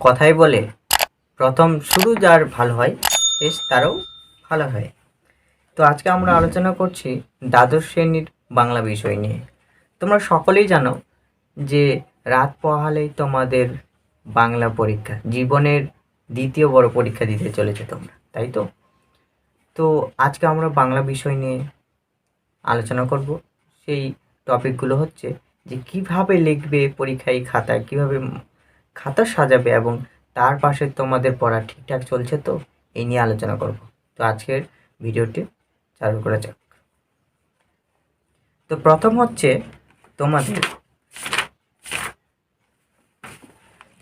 কথাই বলে, প্রথম শুরু যার ভালো হয়, শেষ তারও ভালো হয়। তো আজকে আমরা আলোচনা করছি দ্বাদশ শ্রেণির বাংলা বিষয় নিয়ে। তোমরা সকলেই জানো যে রাত পোহালেই তোমাদের বাংলা পরীক্ষা, জীবনের দ্বিতীয় বড় পরীক্ষা দিতে চলেছে তোমরা, তাই তো? তো আজকে আমরা বাংলা বিষয় নিয়ে আলোচনা করব। সেই টপিকগুলো হচ্ছে যে কীভাবে লিখবে পরীক্ষায় খাতায়, কীভাবে খাতা সাজাবে এবং তার পাশে তোমাদের পড়া ঠিকঠাক চলছে তো, এই নিয়ে আলোচনা করব। তো আজকের ভিডিওটি চালু করা যাক। তো প্রথম হচ্ছে তোমাদের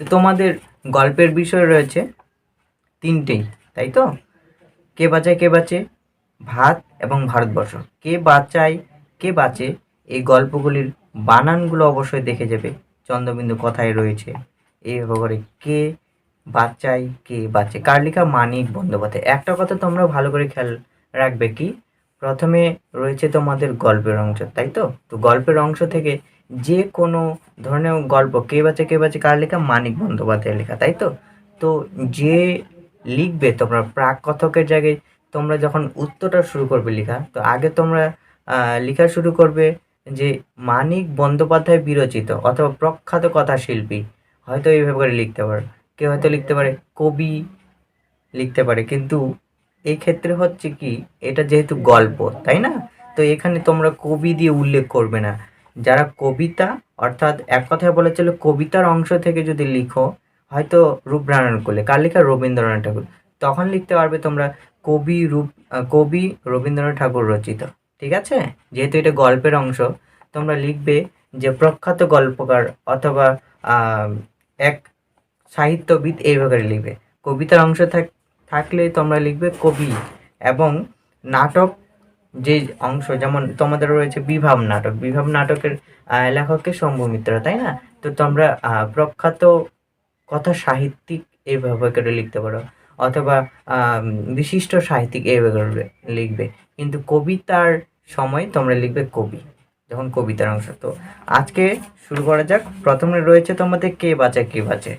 তোমাদের গল্পের বিষয় রয়েছে তিনটেই, তাই তো? কে বাঁচায়, কে বাঁচে? ভাত এবং ভারতবর্ষ। কে বাঁচায়, কে বাঁচে? এই গল্পগুলির বানানগুলো অবশ্যই দেখে যাবে। চন্দ্রবিন্দু কথায় রয়েছে? করে কে বাচ্চাই কে বাঁচে কার লেখা মানিক বন্দ্যোপাধ্যায়? একটা কথা তোমরা ভালো করে খেয়াল রাখবে কি? প্রথমে রয়েছে তোমাদের গল্পের অংশ, তাই তো? তো গল্পের অংশ থেকে যে কোনো ধরনের গল্প, কে বাঁচে কে বাঁচে, কার লেখা? মানিক বন্দ্যোপাধ্যায়ের লেখা, তাই তো? তো যে লিখবে তোমরা প্রাক কথকের জায়গায়, তোমরা যখন উত্তরটা শুরু করবে লেখা, তো আগে তোমরা লেখা শুরু করবে যে মানিক বন্দ্যোপাধ্যায় বিরচিত অথবা প্রখ্যাত কথা শিল্পী হয়তো এইভাবে করে লিখতে পারো। কেউ হয়তো লিখতে পারে কবি লিখতে পারে, কিন্তু এই ক্ষেত্রে হচ্ছে কি, এটা যেহেতু গল্প, তাই না? তো এখানে তোমরা কবি দিয়ে উল্লেখ করবে না। যারা কবিতা, অর্থাৎ এক কথায় বলা চলে কবিতার অংশ থেকে যদি লিখো, হয়তো রূপনারায়ণ করলে কার লেখা? রবীন্দ্রনাথ ঠাকুর। তখন লিখতে পারবে তোমরা কবি রূপ কবি রবীন্দ্রনাথ ঠাকুর রচিত, ঠিক আছে? যেহেতু এটা গল্পের অংশ, তোমরা লিখবে যে প্রখ্যাত গল্পকার অথবা এক সাহিত্যবিদ এইভাবে লিখবে। কবিতার অংশ থাক থাকলে তোমরা লিখবে কবি এবং নাটক যে অংশ যেমন তোমাদের রয়েছে বিভাব নাটক। বিভাব নাটকের আহ, লেখককে শম্ভু মিত্র তাই না? তো তোমরা প্রখ্যাত কথা সাহিত্যিক এইভাবে করে লিখতে পারো। অথবা বিশিষ্ট সাহিত্যিক এইভাবে লিখবে। কিন্তু কবিতার সময় তোমরা লিখবে কবি। যখন কবিতার অংশ। তো আজকে শুরু করা যাক। প্রথমে রয়েছে তোমাদের কে বাঁচে কে বাঁচে?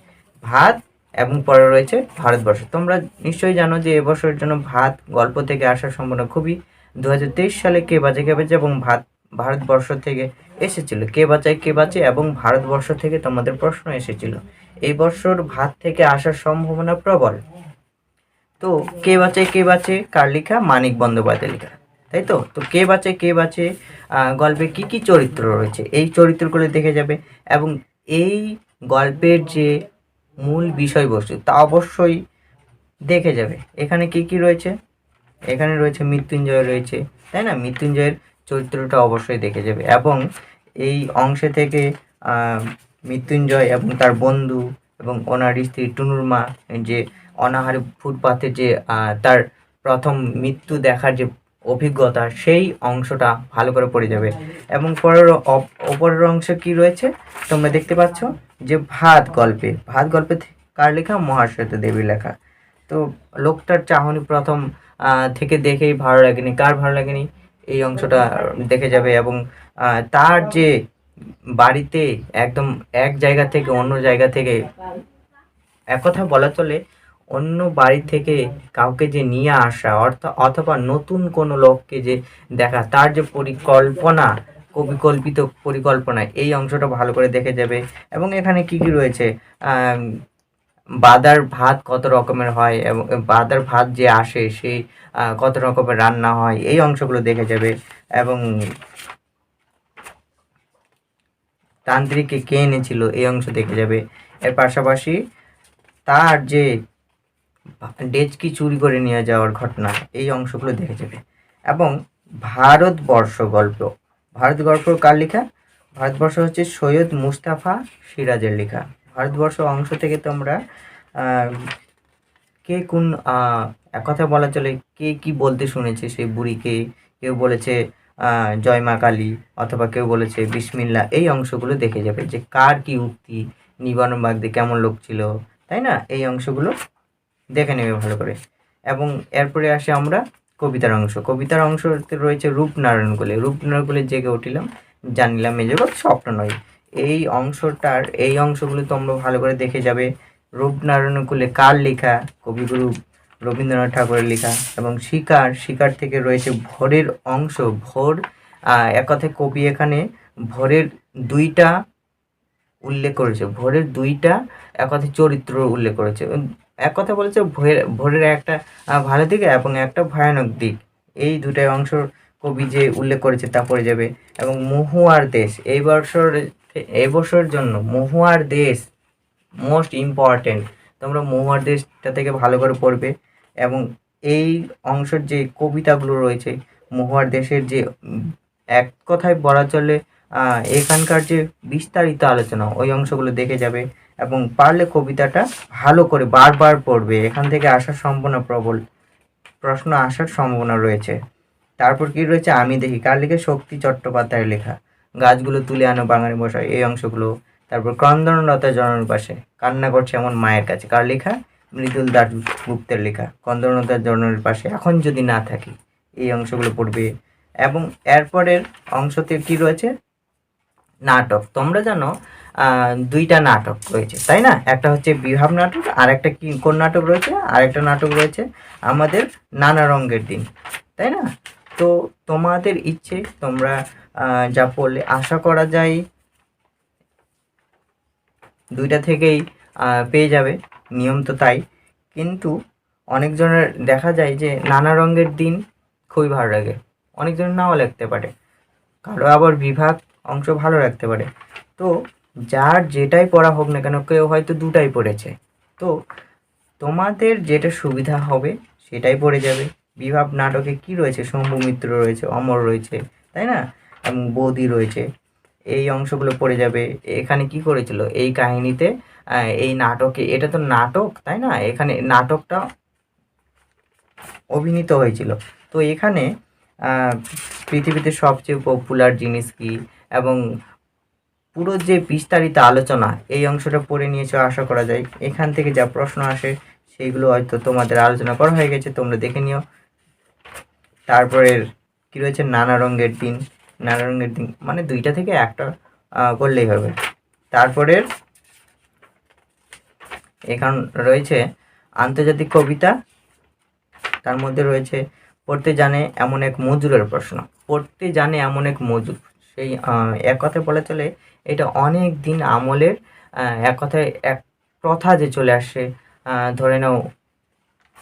ভাত এবং পরে রয়েছে ভারতবর্ষ। তোমরা নিশ্চয়ই জানো যে এবছরের জন্য ভাত গল্প থেকে আসার সম্ভাবনা খুবই। দু হাজার তেইশ সালে কে বাঁচে কে বাঁচে এবং ভাত ভারতবর্ষ থেকে এসেছিল। কে বাঁচায়, কে বাঁচে এবং ভারতবর্ষ থেকে তোমাদের প্রশ্ন এসেছিল। এই বছর ভাত থেকে আসার সম্ভাবনা প্রবল। তো কে বাঁচে কে বাঁচে? কার লেখা? মানিক বন্দ্যোপাধ্যায় লেখা। তাই তো? তো কে বাঁচে কে বাঁচে গল্পে কি কি চরিত্র রয়েছে? এই চরিত্রগুলো দেখে যাবে এবং এই গল্পের যে মূল বিষয়বস্তু তা অবশ্যই দেখে যাবে। এখানে কি কি রয়েছে? এখানে রয়েছে মৃত্যুঞ্জয় রয়েছে, তাই না? মৃত্যুঞ্জয়ের চরিত্রটা অবশ্যই দেখে যাবে এবং এই অংশে থেকে মৃত্যুঞ্জয় এবং তার বন্ধু এবং ওনার স্ত্রী টুনুর মা যে অনাহারে ফুটপাতে যে তার প্রথম মৃত্যু দেখার যে অভিজ্ঞতা, সেই অংশটা ভালো করে পড়ে যাবে। এবং পরের অপরের অংশে কি রয়েছে? তোমরা দেখতে পাচ্ছ যে ভাত গল্পে ভাত গল্পে কার লেখা? মহাশ্বেতা দেবীর লেখা। তো লোকটার চাহনি প্রথম থেকে দেখেই ভালো লাগেনি। কার ভালো লাগেনি? এই অংশটা দেখে যাবে এবং তার যে বাড়িতে একদম এক জায়গা থেকে অন্য জায়গা থেকে এক কথা বলা চলে অন্য বাড়ি থেকে কাউকে যে নিয়ে আসা অর্থাৎ অথবা নতুন কোনো লোককে যে দেখা, তার যে পরিকল্পনা, কবিকল্পিত পরিকল্পনা, এই অংশটা ভালো করে দেখে যাবে। এবং এখানে কি কি রয়েছে? বাদার ভাত কত রকমের হয়, এবং বাদার ভাত যে আসে সেই কত রকমের রান্না হয়, এই অংশগুলো দেখে যাবে। এবং তান্ত্রিককে কে এনেছিল, এই অংশ দেখে যাবে। এর পাশাপাশি তার যে ডেচকি চুরি করে নিয়ে যাওয়ার ঘটনা, এই অংশগুলো দেখে যাবে। এবং ভারতবর্ষ গল্প। ভারত গল্প কার লেখা? ভারতবর্ষ হচ্ছে সৈয়দ মুস্তাফা সিরাজের লেখা। ভারতবর্ষ অংশ থেকে তোমরা কে কোন কথা বলা চলে, কে কি বলতে শুনেছে সেই বুড়িকে? কেউ বলেছে জয় মা কালী, অথবা কেউ বলেছে বিসমিল্লা এই অংশগুলো দেখে যাবে যে কার কি উক্তি, নিবারণ বাগদে কেমন লোক ছিল, তাই না? এই অংশগুলো দেখে নেবে ভালো করে। এবং এরপরে আসে আমরা কবিতার অংশ। কবিতার অংশতে রয়েছে রূপনারায়ণ কোলে। রূপনারায়ণ কোলে জেগে উঠিলাম। জানিলাম এ জগৎ স্বপ্ন নয়। এই অংশটার, এই অংশগুলো তোমরা ভালো করে দেখে যাবে। রূপনারায়ণকুলে কার লেখা? কবিগুরু রবীন্দ্রনাথ ঠাকুরের লেখা। এবং শিকার শিকার থেকে রয়েছে ভোরের অংশ। ভোর এক কবি এখানে ভোরের দুইটা উল্লেখ করেছে। ভোরের দুইটা এক চরিত্র উল্লেখ করেছে। এক কথা বলেছে, ভোরের ভোরের একটা ভালো দিক এবং একটা ভয়ানক দিক। এই দুটাই অংশ কবি যে উল্লেখ করেছে তা পড়ে যাবে। এবং মহুয়ার দেশ, এই বছর, এই বছরের জন্য মহুয়ার দেশ মোস্ট ইম্পর্টেন্ট তোমরা মহুয়ার দেশটা থেকে ভালো করে পড়বে। এবং এই অংশের যে কবিতাগুলো রয়েছে, মহুয়ার দেশের যে, এক কথায় বলা চলে এখানকার যে বিস্তারিত আলোচনা, ওই অংশগুলো দেখে যাবে। এবং পারলে কবিতাটা ভালো করে বারবার পড়বে। এখান থেকে আসার সম্ভাবনা প্রবল, প্রশ্ন আসার সম্ভাবনা রয়েছে। তারপর কি রয়েছে? আমি দেখি। কার লেখা? শক্তি চট্টোপাধ্যায়ের লেখা। গাছগুলো তুলে আনো বাঙালি মশাই। এই অংশগুলো। তারপর ক্রন্দনলতা জনর পাশে। কান্না করছে এমন মায়ের কাছে। কার লেখা? মৃদুল দাস গুপ্তের লেখা। ক্রন্দনলতা জনরের পাশে। এখন যদি না থাকি, এই অংশগুলো পড়বে। এবং এরপরের অংশতে কি রয়েছে? নাটক। তোমরা জানো দুইটা নাটক রয়েছে, তাই না? একটা হচ্ছে বিভাব নাটক আর একটা কোন নাটক রয়েছে আর একটা নাটক রয়েছে আমাদের নানা রঙের দিন, তাই না? তো তোমাদের ইচ্ছে, তোমরা যা পড়লে আশা করা যায় দুইটা থেকেই পেয়ে যাবে, নিয়ম তো তাই। কিন্তু অনেকজনের দেখা যায় যে নানা রঙের দিন খুবই ভালো লাগে অনেকজনের নাও লাগতে পারে, কারও আবার বিভাগ অংশ ভালো রাখতে পারে। তো যার যেটাই পড়া হোক না কেন, কেউ হয়তো দুটাই পড়েছে। তো তোমাদের যেটা সুবিধা হবে, সেটাই পড়ে যাবে। বিভাব নাটকে কি রয়েছে? শম্ভু মিত্র রয়েছে, অমর রয়েছে, তাই না? এবং বৌদি রয়েছে। এই অংশগুলো পড়ে যাবে। এখানে কি করেছিল? এই কাহিনীতে এই নাটকে, এটা তো নাটক, তাই না? এখানে নাটকটা অভিনীত হয়েছিল। তো এখানে পৃথিবীতে সবচেয়ে পপুলার জিনিস কি? এবং পুরো যে বিস্তারিত আলোচনা এই অংশটা পড়ে নিয়েছো, আশা করা যায়। এখান থেকে যা প্রশ্ন আসে, সেইগুলো হয়তো তোমাদের আলোচনা করা হয়ে গেছে, তোমরা দেখে নিও। তারপরের কী রয়েছে? নানা রঙের দিন। নানা রঙের দিন মানে দুইটা থেকে একটা করলেই হবে। তারপরের এখান রয়েছে আন্তর্জাতিক কবিতা। তার মধ্যে রয়েছে, পড়তে জানে এমন এক মজুরের প্রশ্ন। পড়তে জানে এমন এক মজুর। সেই এক কথায় বলা চলে এটা অনেক দিন আমলের এক কথায় এক প্রথা যে চলে আসে ধরে নাও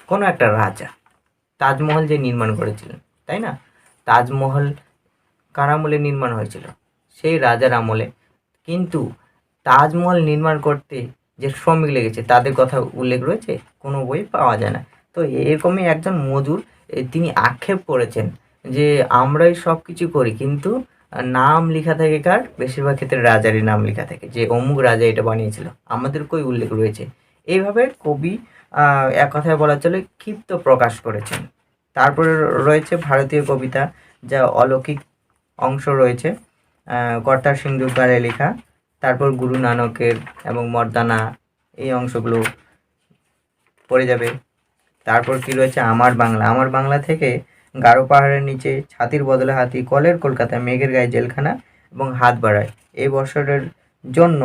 কোনো একটা রাজা তাজমহল যে নির্মাণ করেছিলেন, তাই না? তাজমহল কার আমলে নির্মাণ হয়েছিল? সেই রাজার আমলে। কিন্তু তাজমহল নির্মাণ করতে যে শ্রমিক লেগেছে, তাদের কথা উল্লেখ রয়েছে? কোনো বই পাওয়া যায় না। তো এরকমই একজন মজুর তিনি আক্ষেপ করেছেন যে, আমরাই সব কিছু করি, কিন্তু নাম লেখা থাকে কার? বেশিরভাগ ক্ষেত্রে রাজারই নাম লেখা থাকে। যে অমুক রাজা এটা বানিয়েছিল। আমাদের কই উল্লেখ রয়েছে। এইভাবে কবি এক কথায় বলা চলে, ক্ষিপ্ত প্রকাশ করেছেন। তারপরে রয়েছে ভারতীয় কবিতা, যা অলৌকিক অংশ রয়েছে। কর্তার সিন্ধুকারে লেখা। তারপর গুরু নানকের এবং মর্দানা এই অংশগুলো পড়ে যাবে। তারপর কি রয়েছে? আমার বাংলা। আমার বাংলা থেকে গারো পাহাড়ের নিচে, ছাতির বদলে হাতি, কলের কলকাতা মেঘের গায়ে জেলখানা এবং হাত বাড়ায়। এই বছরের জন্য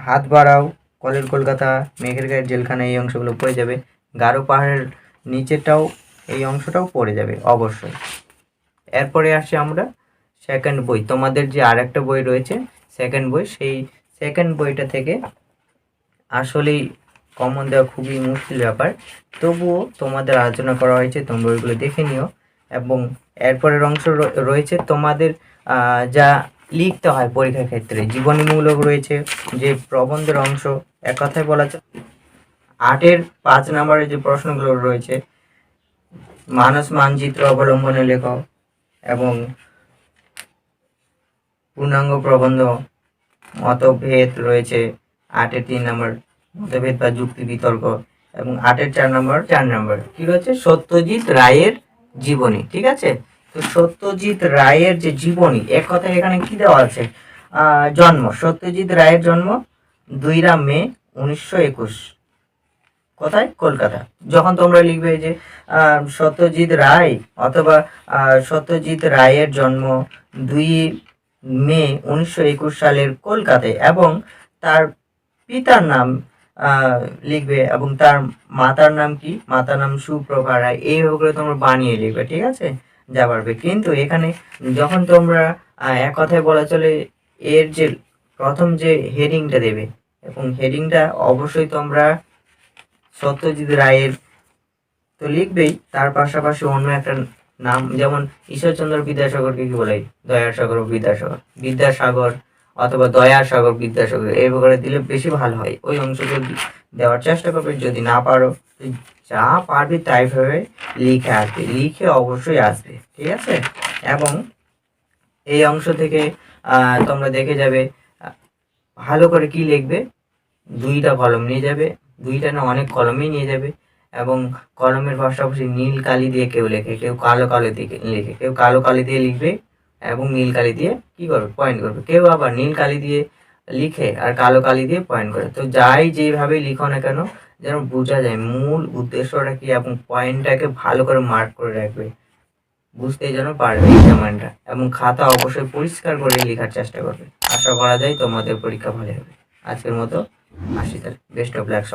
হাত বাড়াও, কলের কলকাতা, মেঘের গায়ের জেলখানা এই অংশগুলো পড়ে যাবে। গারো পাহাড়ের নিচেটাও, এই অংশটাও পড়ে যাবে অবশ্যই। এরপরে আসি আমরা সেকেন্ড বই। তোমাদের যে আরেকটা বই রয়েছে সেকেন্ড বই, সেই সেকেন্ড বইটা থেকে আসলেই কমন দেওয়া খুবই মুশকিল ব্যাপার। তবুও তোমাদের আলোচনা করা হয়েছে, তোমরা ওইগুলো দেখে নিও। এবং এরপরের অংশ রয়েছে তোমাদের যা লিখতে হয় পরীক্ষার ক্ষেত্রে। জীবনীমূলক রয়েছে যে প্রবন্ধের অংশ, এক কথায় বলা যায়, আটের পাঁচ নম্বরের যে প্রশ্নগুলো রয়েছে, মানস মানচিত্র অবলম্বনে লেখ এবং পূর্ণাঙ্গ প্রবন্ধ মতভেদ রয়েছে, আটের তিন নম্বর মতভেদ বা যুক্তি বিতর্ক এবং আটের চার নম্বর চার নম্বর। কি রয়েছে? সত্যজিৎ রায়ের জীবনী, ঠিক আছে? তো সত্যজিৎ রায়ের যে জীবনী, এক কথায় এখানে কি দেওয়া আছে? জন্ম, সত্যজিৎ রায়ের জন্ম দুইরা মে উনিশশো একুশ। কোথায়? কলকাতা। যখন তোমরা লিখবে যে সত্যজিৎ রায় অথবা সত্যজিৎ রায়ের জন্ম দুই মে উনিশশো একুশ সালের কলকাতায় এবং তার পিতার নাম লিখবে এবং তার মাতার নাম কি? মাতার নাম সুপ্রভা রায়। এইভাবে তোমরা বানিয়ে লিখবে, ঠিক আছে? যা পারবে। কিন্তু এখানে যখন তোমরা এক কথায় বলা চলে, এর যে প্রথম যে হেডিংটা দেবে, এবং হেডিংটা অবশ্যই তোমরা সত্যজিৎ রায়ের তো লিখবেই, তার পাশাপাশি অন্য একটা নাম, যেমন ঈশ্বরচন্দ্র বিদ্যাসাগরকে কি বলে? দয়াসাগর বিদ্যাসাগর বিদ্যাসাগর। অথবা দয়াসাগর বিদ্যাসাগর, এই প্রকারে দিলে বেশি ভালো হয়। ওই অংশগুলো দেওয়ার চেষ্টা করবে, যদি না পারো যা পারবে তাই ভাবে লিখে আসবে। লিখে অবশ্যই আসবে, ঠিক আছে? এবং এই অংশ থেকে তোমরা দেখে যাবে ভালো করে কি লিখবে? দুইটা কলম নিয়ে যাবে। দুইটা না, অনেক কলমই নিয়ে যাবে। এবং কলমের পাশাপাশি নীল কালি দিয়ে কেউ লেখে, কেউ কালো কালো দিয়ে লেখে, কেউ কালো কালি দিয়ে লিখবে। এবং নীল কালি দিয়ে কি করবে? পয়েন্ট করবে। কেউ আবার নীল কালি দিয়ে লিখে আর কালো কালি দিয়ে পয়েন্ট করে। তো যাই যেভাবে লিখো না কেন, যেন বোঝা যায় মূল উদ্দেশ্যটা কি এবং পয়েন্টটাকে ভালো করে মার্ক করে রাখবে। বুঝতেই যেন পারবে এই জামানটা এবং খাতা অবশ্যই পরিষ্কার করে লেখার চেষ্টা করবে। আশা করা যায় তোমাদের পরীক্ষা ভালো হবে। আজকের মতো আসি তাহলে। বেস্ট অফ লাক সব